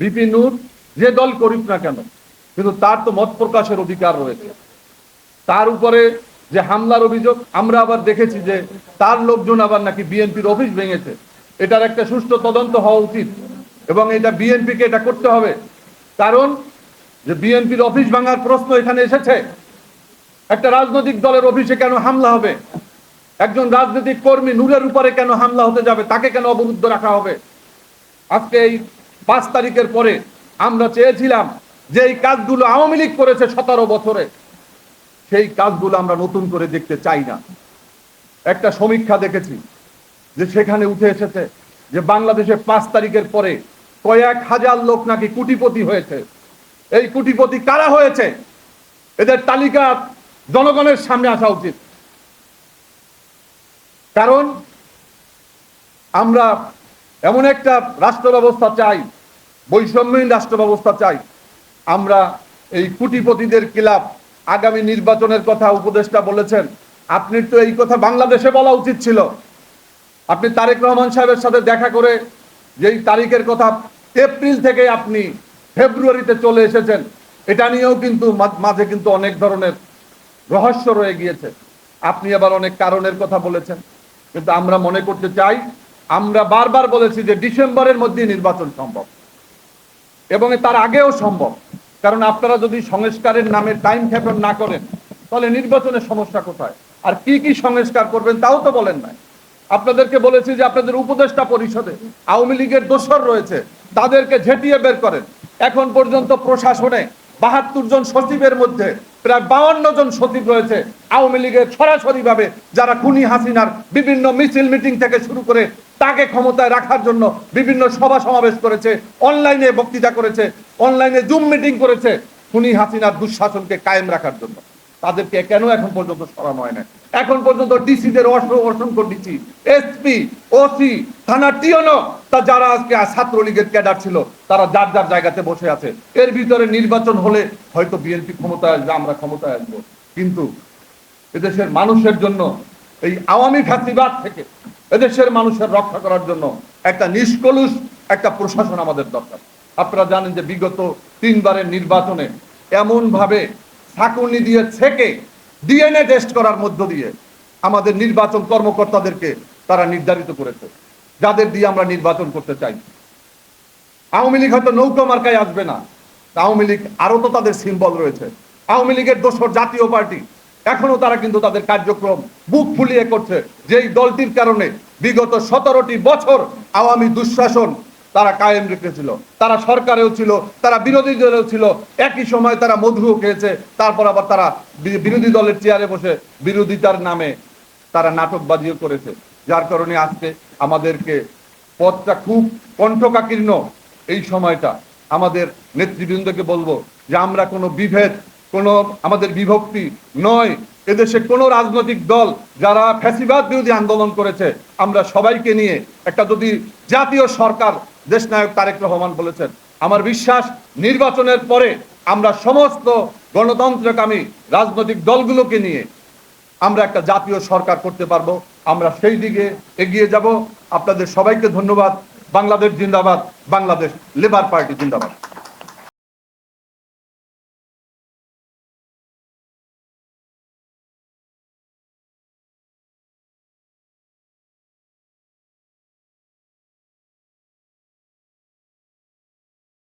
BP নূর যে দল করুক না কেন, কিন্তু তার তো মত প্রকাশের অধিকার রয়েছে। তার উপরে যে হামলার অভিযোগ, আমরা আবার দেখেছি যে তার লোকজন আবার নাকি বিএনপির অফিস ভেঙেছে। এটার একটা সুষ্ঠু তদন্ত হওয়া উচিত এবং এটা বিএনপিকে এটা করতে হবে। কারণ যে বিএনপির অফিস ভাঙার প্রশ্ন এখানে এসেছে, একটা রাজনৈতিক দলের অফিসে কেন হামলা হবে? একজন রাজনৈতিক কর্মী নূরের উপরে কেন হামলা হতে যাবে? তাকে কেন অবরুদ্ধ রাখা হবে? আজকে এই পাঁচ তারিখের পরে আমরা চেয়েছিলাম যে এই কাজগুলো আওয়ামী লীগ করেছে সতেরো বছরে, সেই কাজগুলো আমরা নতুন করে দেখতে চাই না। একটা সমীক্ষা দেখেছি যে সেখানে উঠে এসেছে যে বাংলাদেশে পাঁচ তারিখের পরে কয়েক হাজার লোক নাকি কুটিপতি হয়েছে। এই কুটিপতি কারা হয়েছে? এদের তালিকা জনগণের সামনে আসা উচিত। কারণ আমরা এমন একটা রাষ্ট্র ব্যবস্থা চাই, বৈষম্যহীন রাষ্ট্র ব্যবস্থা চাই। আমরা এই কুটিপতিদের ক্লাব আগামী নির্বাচনের কথা উপদেষ্টা বলেছেন। আপনি তো এই কথা বাংলাদেশে বলা উচিত ছিল। আপনি তারেক রহমান সাহেবের সাথে দেখা করে যেই তারিখের কথা এপ্রিল থেকে আপনি ফেব্রুয়ারিতে চলে এসেছেন, এটা নিয়েও কিন্তু মাঝে কিন্তু অনেক ধরনের রহস্য রয়ে গিয়েছে। আপনি আবার অনেক কারণের কথা বলেছেন। কিন্তু আমরা মনে করতে চাই আমরা বারবার বলেছি যে ডিসেম্বরের মধ্যে নির্বাচন সম্ভব। এবং তার আগেও সম্ভব। কারণ আপনারা যদি সংস্কারের নামে টাইম ক্ষেপণ না করেন, তাহলে নির্বাচনের সমস্যা কোথায়? আর কি কি সংস্কার করবেন তাও তো বলেন নাই। আপনাদেরকে বলেছি যে আপনাদের উপদেষ্টা পরিষদে আওয়ামী লীগের দোষর রয়েছে, তাদেরকে ঝেঁটিয়ে বের করেন। এখন পর্যন্ত প্রশাসনে বাহাত্তর জন সচিবের মধ্যে প্রায় বাউন্ন জন সচিব রয়েছে আওয়ামী লীগের সরাসরি ভাবে যারা খুনি হাসিনার বিভিন্ন মিছিল মিটিং থেকে শুরু করে তাকে ক্ষমতায় রাখার জন্য বিভিন্ন সভা সমাবেশ করেছে অনলাইনে বক্তৃতা করেছে অনলাইনে জুম মিটিং করেছে। খুনি হাসিনার দুঃশাসনকে কায়েম রাখার জন্য। তাদেরকে কেন এখন পর্যন্ত সরানো হয় না এখন পর্যন্ত ডিসিদের অসংখ্য ডিসি এসপি ওসি থানা টিওনো তা যারা আজকে ছাত্রলীগের ক্যাডার ছিল, তারা যার যার জায়গাতে বসে আছে। এর ভিতরে নির্বাচন হলে হয়তো বিএনপি ক্ষমতায় আসবে, আমরা ক্ষমতায় আসব। কিন্তু এদেশের মানুষের জন্য এই আওয়ামী ফ্যাসিবাদ থেকে এদেশের মানুষের রক্ষা করার জন্য একটা নিষ্কলুষ, একটা প্রশাসন আমাদের দরকার। আপনারা জানেন যে বিগত তিনবারের নির্বাচনে এমন ভাবে ছাকুনি দিয়ে ছেকে ডিএনএ টেস্ট করার মধ্য দিয়ে আমাদের নির্বাচন কর্মকর্তাদেরকে তারা নির্ধারিত করেছে, যাদের দিয়ে আমরা নির্বাচন করতে চাই। আওয়ামী লীগ হয়তো নৌকা মার্কায় আসবে না। আওয়ামী লীগ আরও তো তাদের সিম্বল রয়েছে। আওয়ামী লীগের দোসর জাতীয় পার্টি এখনও তারা কিন্তু তাদের কার্যক্রম বুক ফুলিয়ে করছে। যেই দলটির কারণে বিগত সতেরোটি বছর আওয়ামী দুঃশাসন তারা কায়েম রেখেছিল। তারা সরকারেও ছিল, তারা বিরোধী দলেও ছিল। একই সময় তারা মধুও খেয়েছে। তারপর আবার তারা বিরোধী দলের চেয়ারে বসে বিরোধিতার নামে তারা নাটকবাজিও করেছে। যার কারণে আজকে আমাদেরকে পথটা খুব কণ্ঠকাকীর্ণ এই সময়টা। আমাদের নেতৃবৃন্দকে বলব যে আমরা কোনো বিভেদ কোনো আমাদের বিভক্তি নয়। এদেশে কোনো রাজনৈতিক দল যারা ফ্যাসিবাদ বিরোধী আন্দোলন করেছে, আমরা সবাইকে নিয়ে একটা যদি জাতীয় সরকার, দেশনায়ক তারেক রহমান বলেছেন, আমার বিশ্বাস নির্বাচনের পরে আমরা সমস্ত গণতন্ত্রকামী রাজনৈতিক দলগুলোকে নিয়ে আমরা একটা জাতীয় সরকার করতে পারব। আমরা সেই দিকে এগিয়ে যাব। আপনাদের সবাইকে ধন্যবাদ। বাংলাদেশ জিন্দাবাদ। বাংলাদেশ লেবার পার্টি জিন্দাবাদ।